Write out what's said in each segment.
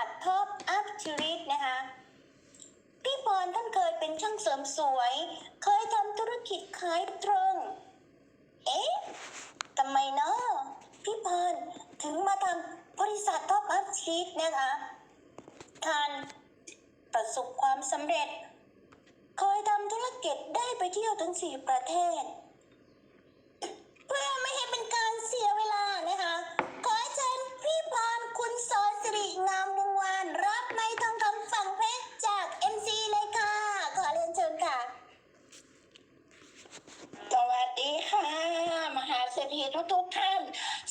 ษัทท็อปอัพชีริตนะคะ พี่พรท่านเคยเป็นช่างเสริมสวย เคยทำธุรกิจขายตรง เอ๊ะทำไมเนาะพี่พรถึงมาทำบริษัทท็อปอัพชีริตนะคะท่านประสบความสำเร็จ เคยทำธุรกิจได้ไปเที่ยวถึงสี่ประเทศ ทุกทุกท่าน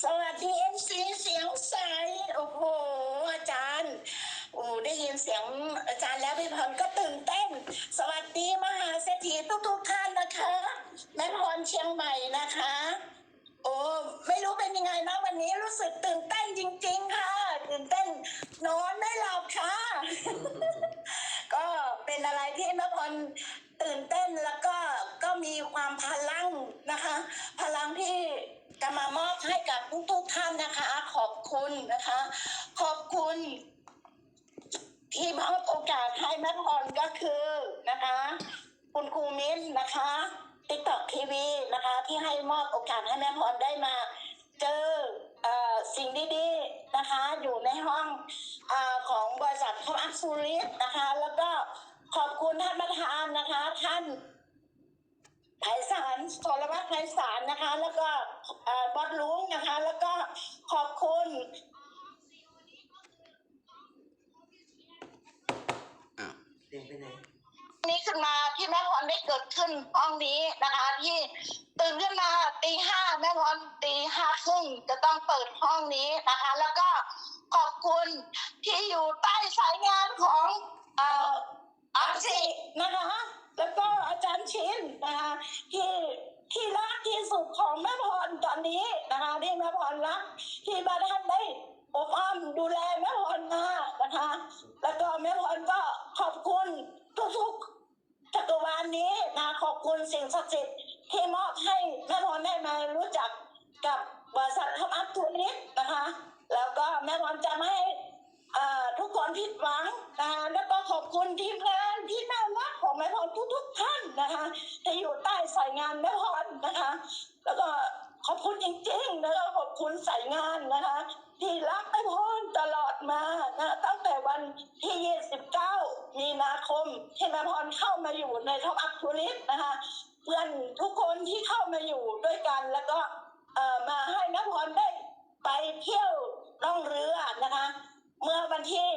สวัสดีเอ็มซีเสียงใสโอ้โหอาจารย์โอ้ได้ยินเสียงอาจารย์แล้วพี่พรก็ตื่นเต้น สวัสดีมาเศรษฐีทุกทุกๆท่านนะคะแม่พรเชียงใหม่นะคะ โอ้ไม่รู้เป็นยังไงนะวันนี้รู้สึกตื่นเต้นจริง ๆ ค่ะ ตื่นเต้นนอนไม่หลับค่ะ ก็เป็นอะไรที่แม่พรตื่นเต้นแล้วก็ก็มีความพลังนะคะ พลังที่จะ มามอบให้กับทุกๆท่านนะคะ ขอบคุณนะคะ ขอบคุณที่มอบโอกาสให้แม่พรก็คือนะคะ คุณครูมิ้นนะคะติ๊กต็อกทีวีนะคะ ที่ให้มอบโอกาสให้แม่พรได้มา เจอสิ่งดีๆนะคะ อยู่ในห้องอของบริษัทท็อปอัพซูริสนะคะ แล้วก็ขอบคุณท่านประธานนะคะ ท่าน ไพศาลสรวัตรไพศาลนะคะ แล้วก็เอ่อบอสลุงนะคะ แล้วก็ขอบคุณเต็มไปไหนนี้ขึ้นมาที่แม่พรได้เกิดขึ้นห้องนี้นะคะ ที่ตื่นขึ้นมาตีห้าแม่พรตีห้าครึ่งจะต้องเปิดห้องนี้นะคะ แล้วก็ขอบคุณที่อยู่ใต้สายงานของเอ่ออาซินะคะ แล้วก็อาจารย์ชิ นะคะที่ที่รักที่สุดของแม่พรตอนนี้นะคะที่แม่พรรักที่บ้านท่านได้อบอ้อมดูแลแม่พรมานะคะ แล้วก็แม่พรก็ขอบคุณทุกๆจักรวาลนี้นะขอบคุณสิ่งศักดิ์สิทธิ์ที่มอบให้แม่พรได้มารู้จักกับบริษัททัพอัพทูนิสนะคะ แล้วก็แม่พรจะไม่ให้ทุกคนผิดหวังนะคะแล้วก็ขอบคุณทีมงานที่น่ารัก แม่พรทุกๆท่านนะคะที่อยู่ใต้สายงานแม่พรนะคะ แล้วก็ขอบคุณจริงๆนะคะขอบคุณสายงานนะคะ ที่รักแม่พรตลอดมานะตั้งแต่วันที่ 29 มีนาคมที่แม่พรเข้ามาอยู่ในท็อปอัพทูริสนะคะเพื่อนทุกคนที่เข้ามาอยู่ด้วยกันแล้วก็มาให้แม่พรได้ไปเที่ยวล่องเรือนะคะ เมื่อวันที่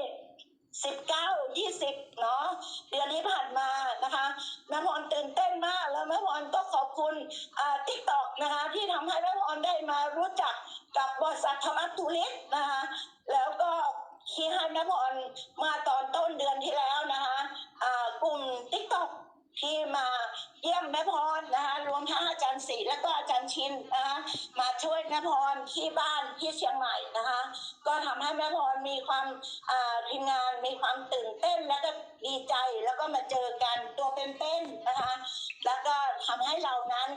19 20เนาะเดือนที่ผ่านมานะคะแม่พรตื่นเต้นมากแล้วแม่พรก็ขอบคุณอ่าทิกตอกนะคะที่ทำให้แม่พรได้มารู้จักกับบริษัทธรรมทุริสนะคะแล้วก็ที่ให้แม่พรมาตอนต้นเดือนที่แล้วนะคะอ่ากลุ่มทิกตอกที่มาเยี่ยมแม่พรนะคะรวมทั้งอาจารย์ศรีและก็อาจารย์ชินนะคะ มาช่วยแม่พรที่บ้านที่เชียงใหม่นะคะ ก็ทำให้แม่พรมีความทีมงานมีความตื่นเต้นแล้วก็ดีใจแล้วก็มาเจอกันตัวเป็นๆนะคะ แล้วก็ทำให้เรานั้น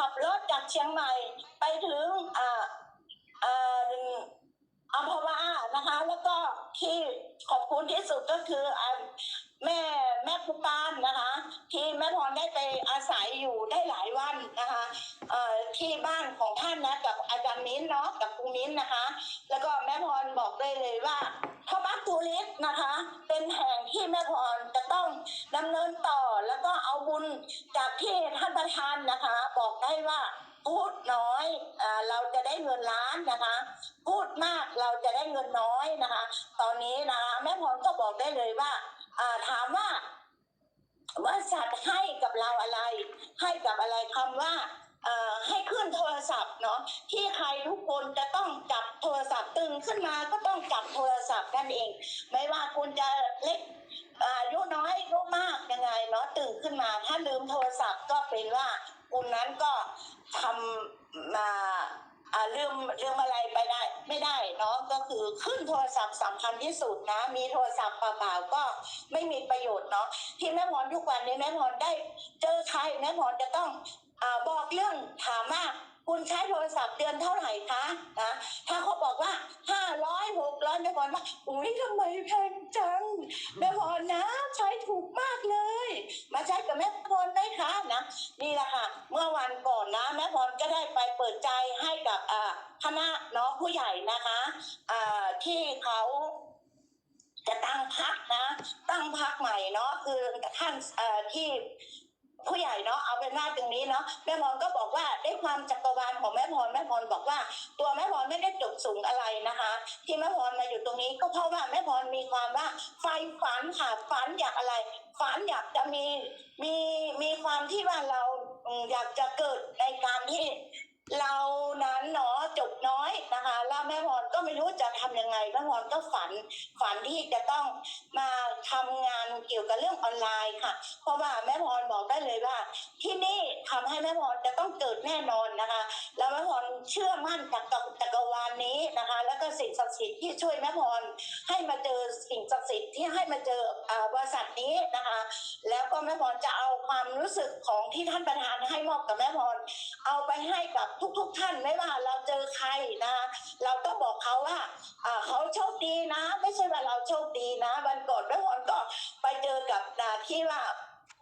ขับรถจากเชียงใหม่ไปถึงอ่าอ่าอัมพวานะคะ แล้วก็ที่ขอบคุณที่สุดก็คืออ่า แม่แม่ปุการนะคะ ที่แม่พรได้ไปอาศัยอยู่ได้หลายวันนะคะเอ่อที่บ้านของท่านนะกับอาจารย์มิ้นเนาะกับครูมิ้นนะคะ แล้วก็แม่พรบอกได้เลยว่าพระบักตูริสนะคะ เป็นแห่งที่แม่พรจะต้องดำเนินต่อแล้วก็เอาบุญจากที่ท่านประธานนะคะ บอกได้ว่าพูดน้อยเราจะได้เงินล้านนะคะ พูดมากเราจะได้เงินน้อยนะคะ ตอนนี้นะคะแม่พรก็บอกได้เลยว่า ถามว่าบริษัทให้กับเราอะไร ให้กับอะไรคำว่าให้ขึ้นโทรศัพท์เนาะที่ใครทุกคนจะต้องจับโทรศัพท์ตึงขึ้นมาก็ต้องจับโทรศัพท์นั่นเอง ไม่ว่าคุณจะเล็กอายุน้อยอายุมากยังไงเนาะตื่นขึ้นมาถ้าลืมโทรศัพท์ก็เป็นว่าคุณนั้นก็ทำมา ลืมลืมอะไรไปได้ ไม่ได้เนาะก็คือขึ้นโทรศัพท์สำคัญที่สุดนะ มีโทรศัพท์เปล่าๆก็ไม่มีประโยชน์เนาะที่แม่พรทุกวันนี้แม่พรได้เจอใครแม่พรจะต้องอบอกเรื่องถามว่า คุณใช้โทรศัพท์เดือนเท่าไหร่คะนะถ้าเขาบอกว่าห้าร้อยหกร้อยแม่พรว่าอุ้ยทำไมแพงจังแม่พรนะ ใช้ถูกมากเลย มาใช้กับแม่พรได้คะนะนี่แหละค่ะ เมื่อวันก่อนนะแม่พรก็ได้ไปเปิดใจให้กับอ่าคณะน้องผู้ใหญ่นะคะอ่าที่เขาจะตั้งพักนะ ตั้งพักใหม่เนาะคือท่านอ่อที่ ผู้ใหญ่เนาะเอาเป็นว่าตรงนี้เนาะแม่พรก็บอกว่าด้วยความจักรวาลของแม่พรแม่พรบอกว่า ตัวแม่พรไม่ได้จบสูงอะไรนะคะ ที่แม่พรมาอยู่ตรงนี้ก็เพราะว่าแม่พรมีความว่าไฟฝันค่ะฝันอยากอะไรฝันอยากจะมีมีมีความที่ว่าเราอืมอยากจะเกิดในการที่ เรานั้นเนาะจบน้อยนะคะแล้วแม่พรก็ไม่รู้จะทำยังไงแม่พรก็ฝันฝันที่จะต้องมาทำงานเกี่ยวกับเรื่องออนไลน์ค่ะ เพราะว่าแม่พรบอกได้เลยว่า ที่นี่ทำให้แม่พรจะต้องเกิดแน่นอนนะคะ แล้วแม่พรเชื่อมั่นจากจักรวาลนี้นะคะ แล้วก็สิ่งศักดิ์สิทธิ์ที่ช่วยแม่พรให้มาเจอสิ่งศักดิ์สิทธิ์ที่ให้มาเจอบริษัทนี้นะคะ แล้วก็แม่พรจะเอาความรู้สึกของที่ท่านประธานให้มอบกับแม่พรเอาไปให้กับทุก ๆ ท่านไม่ว่าเราเจอใครนะเราต้องบอกเขาว่าเขาโชคดีนะ ไม่ใช่ว่าเราโชคดีนะ วันก่อนแม่พรก็ไปเจอกับอ่าที่ว่า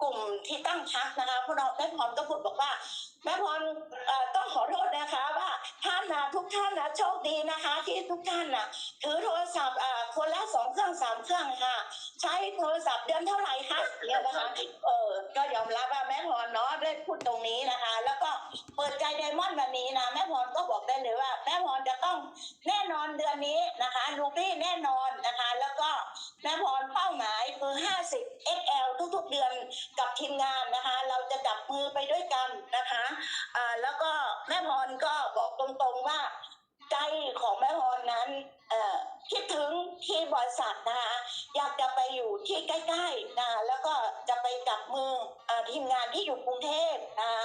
กลุ่มที่ตั้งพักนะคะพวกเราแม่พรก็พูดบอกว่าแม่พรต้องขอ ท่านนะโชคดีนะคะ ที่ทุกท่านนะถือโทรศัพท์อ่าคนละสองเครื่องสามเครื่องค่ะ ใช้โทรศัพท์เดือนเท่าไหร่คะเนี่ยนะคะเออก็ยอมรับว่าแม่พรเนาะได้พูดตรงนี้นะคะ แล้วก็เปิดใจไดมอนด์วันนี้นะแม่พรก็บอกได้เลยว่า แม่พรจะต้องแน่นอนเดือนนี้นะคะลูปี้แน่นอนนะคะ แล้วก็ แม่พรเป้าหมายคือ 50 XL ทุกๆเดือนกับทีมงานนะคะ เราจะจับมือไปด้วยกันนะคะอ่าแล้วก็แม่พรก็บอกตรงๆว่าใจของแม่พรนั้นคิดถึงที่บริษัทนะคะอยากจะไปอยู่ที่ใกล้ๆนะคะแล้วก็จะไปจับมืออทีมงานที่อยู่กรุงเทพนะคะ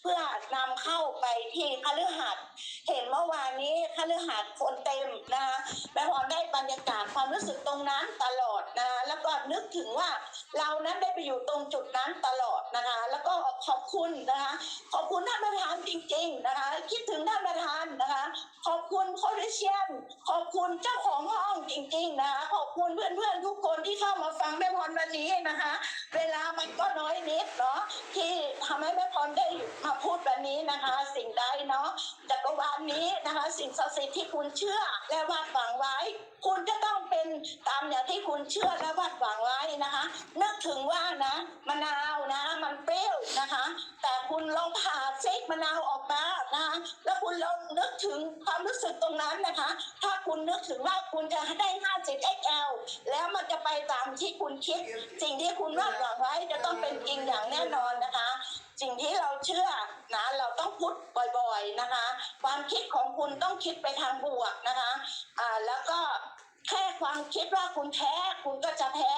เพื่อนำเข้าไปที่คฤหัสถ์ เห็นเมื่อวานนี้คฤหัสถ์คนเต็มนะคะแม่พรได้บรรยากาศความรู้สึกตรงนั้นตลอดนะคะแล้วก็นึกถึงว่าเรานั้นได้ไปอยู่ตรงจุดนั้นตลอดนะคะ แล้วก็ขอบคุณนะคะ ขอบคุณท่านประธานจริง ๆนะคะ คิดถึงท่านประธานนะคะ ขอบคุณโคลิเชียนขอบคุณเจ้าของห้องจริง ๆ นะคะ ขอบคุณเพื่อนๆทุกคนที่เข้ามาฟังแม่พรวันนี้นะคะ เวลามันก็น้อยนิดเนาะที่ทำให้แม่พรได้มาพูดวันนี้นะคะ สิ่งใดเนาะจักรวาลนี้นะคะสิ่งศักดิ์สิทธิ์ที่คุณเชื่อและวาดหวังไว้ คุณจะต้องเป็นตามอย่างที่คุณเชื่อและวาดหวังไว้นะคะนึกถึงว่านะมะนาวนะ มันเปรี้ยวนะคะ แต่คุณลองผ่าซีกมะนาวออกมานะคะแล้วคุณลองนึกถึงความรู้สึกตรงนั้นนะคะ ถ้าคุณนึกถึงว่าคุณจะได้ 50 XL แล้วมันจะไปตามที่คุณคิด สิ่งที่คุณวาดหวังไว้จะต้องเป็นจริงอย่างแน่นอนนะคะ สิ่งที่เราเชื่อนะเราต้องพูดบ่อยๆนะคะ ความคิดของคุณต้องคิดไปทางบวกนะคะอ่าแล้วก็แค่ความคิดว่าคุณแพ้คุณก็จะแพ้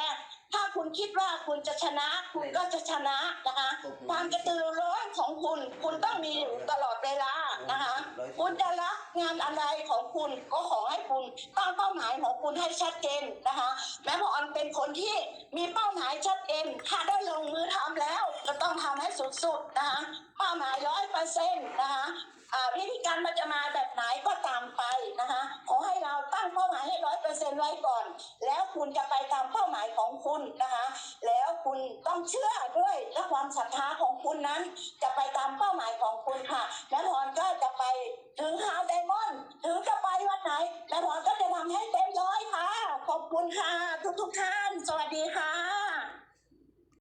ถ้าคุณคิดว่าคุณจะชนะคุณก็จะชนะนะคะ ความกระตือรือร้นของคุณ คุณต้องมีอยู่ตลอดเวลานะคะ คุณจะรักงานอะไรของคุณก็ขอให้คุณตั้งเป้าหมายของคุณให้ชัดเจนนะคะ แม้พรเป็นคนที่มีเป้าหมายชัดเจนถ้าได้ลงมือทำแล้วก็ต้องทำให้สุดๆนะคะเป้าหมายร้อยเปอร์เซ็นต์นะคะอ่าวิธีการมันจะมาแบบไหนก็ตามไปนะคะขอให้เราตั้งเป้าหมายให้ร้อยเปอร์เซ็นต์ไว้ก่อน แล้วคุณจะไป คุณนะคะ แล้วคุณต้องเชื่อด้วยและความศรัทธาของคุณนั้น จะไปตามเป้าหมายของคุณค่ะและพรก็จะไปถึงฮาวไดมอนด์ถึงจะไปวันไหนและพรก็จะทำให้เต็มร้อยค่ะ ขอบคุณค่ะ ทุกทุกท่าน สวัสดีค่ะ